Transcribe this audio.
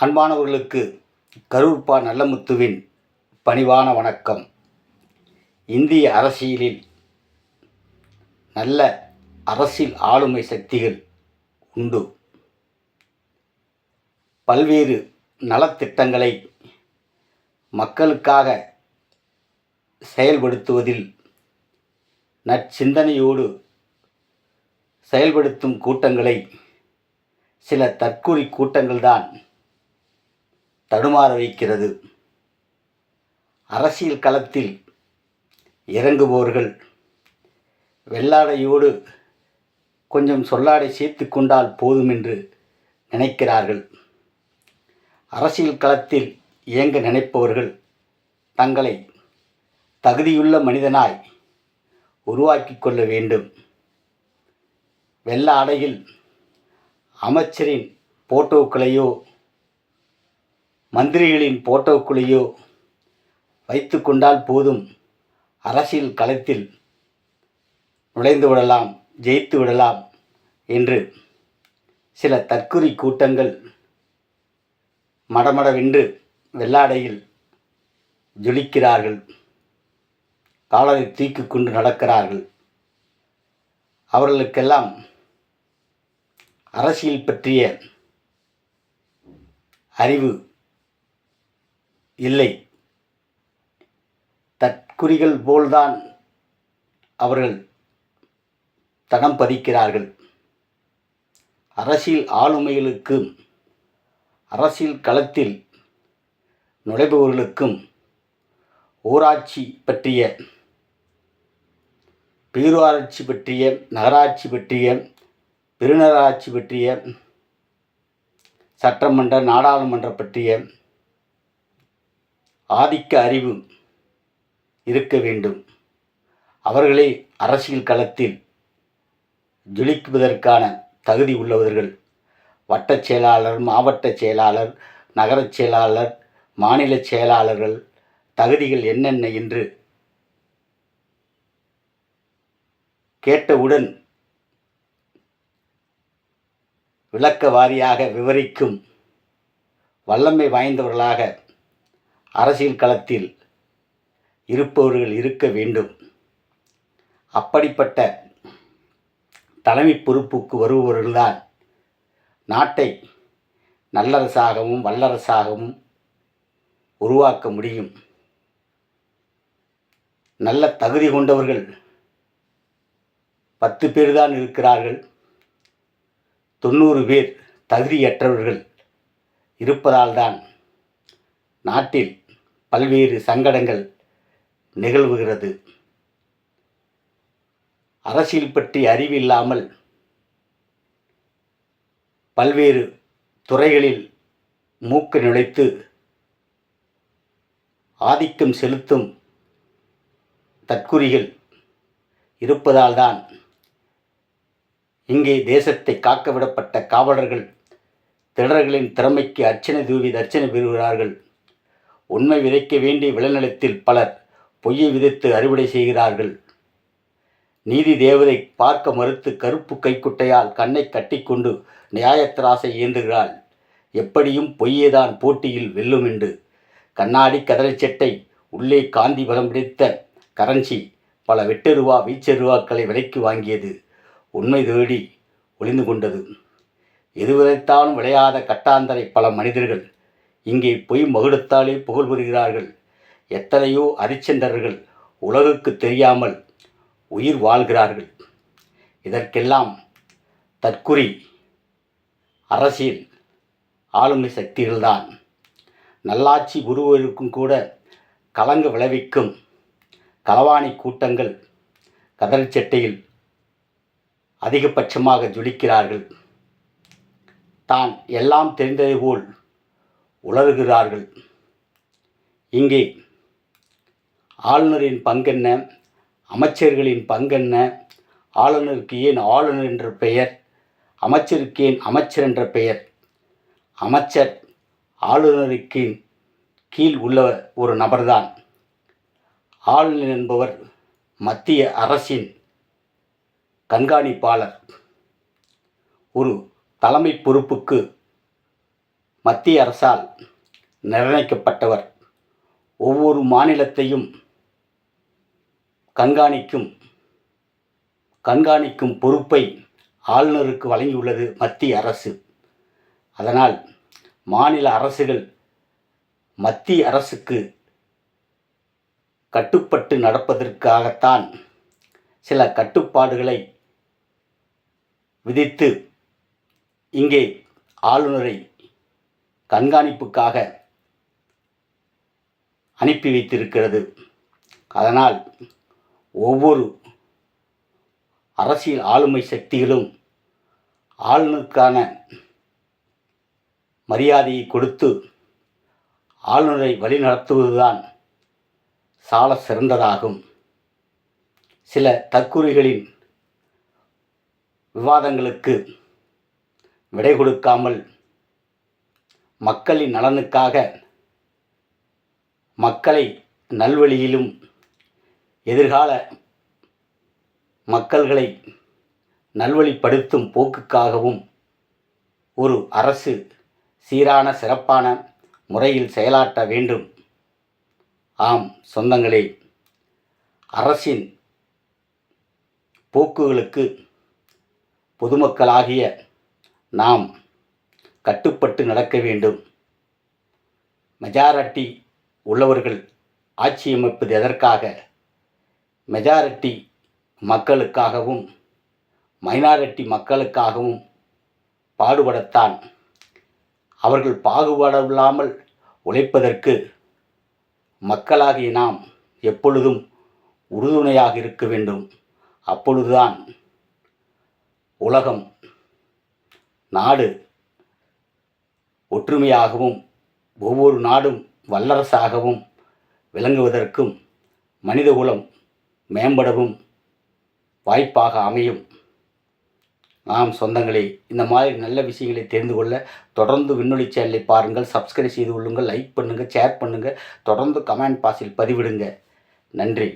அன்பானவர்களுக்கு கரூர்பா நல்லமுத்துவின் பணிவான வணக்கம். இந்திய அரசியலில் நல்ல அரசியல் ஆளுமை சக்திகள் உண்டு. பல்வேறு நலத்திட்டங்களை மக்களுக்காக செயல்படுத்துவதில் நற்சிந்தனையோடு செயல்படுத்தும் கூட்டங்களை சில தற்கொலை கூட்டங்கள்தான் தடுமாற வைக்கிறது. அரசியல் களத்தில் இறங்குபவர்கள் வெள்ளாடையோடு கொஞ்சம் சொல்லாடை சேர்த்து கொண்டால் போதும் என்று நினைக்கிறார்கள். அரசியல் களத்தில் இயங்க நினைப்பவர்கள் தங்களை தகுதியுள்ள மனிதனாய் உருவாக்கி கொள்ள வேண்டும். வெள்ள ஆடையில் அமைச்சரின் போட்டோக்களையோ மந்திரிகளின் போட்டோக்குள்ளேயோ வைத்து கொண்டால் போதும். அரசியல் களத்தில் நுழைந்து விடலாம் ஜெயித்து விடலாம் என்று சில தற்குறி கூட்டங்கள் மடமடவென்று வெள்ளாடையில் ஜொலிக்கிறார்கள். காலரை தூக்கி கொண்டு நடக்கிறார்கள். அவர்களுக்கெல்லாம் அரசியல் பற்றிய அறிவு இல்லை. தற்குறிகள் போல்தான் அவர்கள் தடம் பதிக்கிறார்கள். அரசியல் ஆளுமைகளுக்கும் அரசியல் களத்தில் நுழைபவர்களுக்கும் ஊராட்சி பற்றிய பேரூராட்சி பற்றிய நகராட்சி பற்றிய பெருநகராட்சி பற்றிய சட்டமன்ற நாடாளுமன்ற பற்றிய ஆதிக்க அறிவு இருக்க வேண்டும். அவர்களே அரசியல் களத்தில் ஜொலிக்குவதற்கான தகுதி உள்ளவர்கள். வட்டச் செயலாளர் மாவட்ட செயலாளர் நகரச் செயலாளர் மாநில செயலாளர்கள் தகுதிகள் என்னென்ன என்று கேட்டவுடன் விளக்க வாரியாக விவரிக்கும் வல்லமை வாய்ந்தவர்களாக அரசியல் களத்தில் இருப்பவர்கள் இருக்க வேண்டும். அப்படிப்பட்ட தலைமை பொறுப்புக்கு வருபவர்கள்தான் நாட்டை நல்லரசாகவும் வல்லரசாகவும் உருவாக்க முடியும். நல்ல தகுதி கொண்டவர்கள் பத்து பேர் தான் இருக்கிறார்கள். தொண்ணூறு பேர் தகுதியற்றவர்கள் இருப்பதால்தான் நாட்டில் பல்வேறு சங்கடங்கள் நிகழ்வுகிறது. அரசியல் பற்றி அறிவில்லாமல் பல்வேறு துறைகளில் மூக்கு நுழைத்து ஆதிக்கம் செலுத்தும் தற்குறிகள் இருப்பதால் தான் இங்கே தேசத்தை காக்க விடப்பட்ட காவலர்கள் திருடர்களின் திறமைக்கு அர்ச்சனை தூவி தர்ச்சனை பெறுகிறார்கள். உண்மை விதைக்க வேண்டிய விளைநிலத்தில் பலர் பொய்யை விதைத்து அறுவடை செய்கிறார்கள். நீதி தேவதை பார்க்க மறுத்து கருப்பு கைக்குட்டையால் கண்ணை கட்டிக்கொண்டு நியாயத்திராசை ஏந்துகிறாள். எப்படியும் பொய்யேதான் போட்டியில் வெல்லும் என்று. கண்ணாடி கதரை சட்டை உள்ளே காந்தி பலம் பிடித்த கரன்சி பல வெட்டெருவா வீச்செருவாக்களை விலைக்கு வாங்கியது. உண்மை தேடி ஒளிந்து கொண்டது. எது விதைத்தாலும் விளையாத கட்டாந்தரை பல மனிதர்கள் இங்கே பொய் மகுடத்தாலே புகழ் பெறுகிறார்கள் எத்தனையோ அரிச்சந்தர்கள் உலகுக்கு தெரியாமல் உயிர் வாழ்கிறார்கள். இதற்கெல்லாம் தற்குறி அரசியல் ஆளுமை சக்திகள்தான். நல்லாட்சி உருவருக்கும் கூட கலங்க விளைவிக்கும் களவாணி கூட்டங்கள் கதல் சட்டையில் அதிகபட்சமாக ஜொலிக்கிறார்கள். தான் எல்லாம் தெரிந்ததை போல் உளறுகிறார்கள். இங்கே ஆளுநரின் பங்கென்ன அமைச்சர்களின் பங்கென்ன ஆளுநருக்கு ஏன் ஆளுநர் என்ற பெயர் அமைச்சருக்கு ஏன் அமைச்சர் என்ற பெயர் அமைச்சர் ஆளுநருக்கு கீழ் உள்ள ஒரு நபர்தான். ஆளுநர் என்பவர் மத்திய அரசின் கண்காணிப்பாளர். ஒரு தலைமை பொறுப்புக்கு மத்திய அரசால் நிர்ணயிக்கப்பட்டவர். ஒவ்வொரு மாநிலத்தையும் கண்காணிக்கும் கண்காணிக்கும் பொறுப்பை ஆளுநருக்கு வழங்கியுள்ளது மத்திய அரசு. அதனால் மாநில அரசுகள் மத்திய அரசுக்கு கட்டுப்பட்டு நடப்பதற்காகத்தான் சில கட்டுப்பாடுகளை விதித்து இங்கே ஆளுநரை கண்காணிப்புக்காக அனுப்பி வைத்திருக்கிறது. அதனால் ஒவ்வொரு அரசியல் ஆளுமை சக்திகளும் ஆளுநருக்கான மரியாதையை கொடுத்து ஆளுநரை வழிநடத்துவதுதான் சால சிறந்ததாகும். சில தற்குறிகளின் விவாதங்களுக்கு விடை கொடுக்காமல் மக்களின் நலனுக்காக மக்களை நல்வழியிலும் எதிர்கால மக்கள்களை நல்வழிப்படுத்தும் போக்குக்காகவும் ஒரு அரசு சீரான சிறப்பான முறையில் செயலாற்ற வேண்டும். ஆம் சொந்தங்களே அரசின் போக்குகளுக்கு பொதுமக்களாகிய நாம் கட்டுப்பட்டு நடக்க வேண்டும். மெஜாரிட்டி உள்ளவர்கள் ஆட்சி அமைப்பது எதற்காக? மெஜாரிட்டி மக்களுக்காகவும் மைனாரிட்டி மக்களுக்காகவும் பாடுபடத்தான். அவர்கள் பாகுபாடில்லாமல் உழைப்பதற்கு மக்களாகிய நாம் எப்பொழுதும் உறுதுணையாக இருக்க வேண்டும். அப்பொழுதுதான் உலகம் நாடு ஒற்றுமையாகவும் ஒவ்வொரு நாடும் வல்லரசாகவும் விளங்குவதற்கும் மனிதகுலம் மேம்படவும் வாய்ப்பாக அமையும். நாம் சொந்தங்களே இந்த மாதிரி நல்ல விஷயங்களை தெரிந்து கொள்ள தொடர்ந்து விண்ணொலி சேனலை பாருங்கள் சப்ஸ்கிரைப் செய்து கொள்ளுங்கள் லைக் பண்ணுங்கள் ஷேர் பண்ணுங்கள் தொடர்ந்து கமெண்ட் பாஸில் பதிவிடுங்க. நன்றி.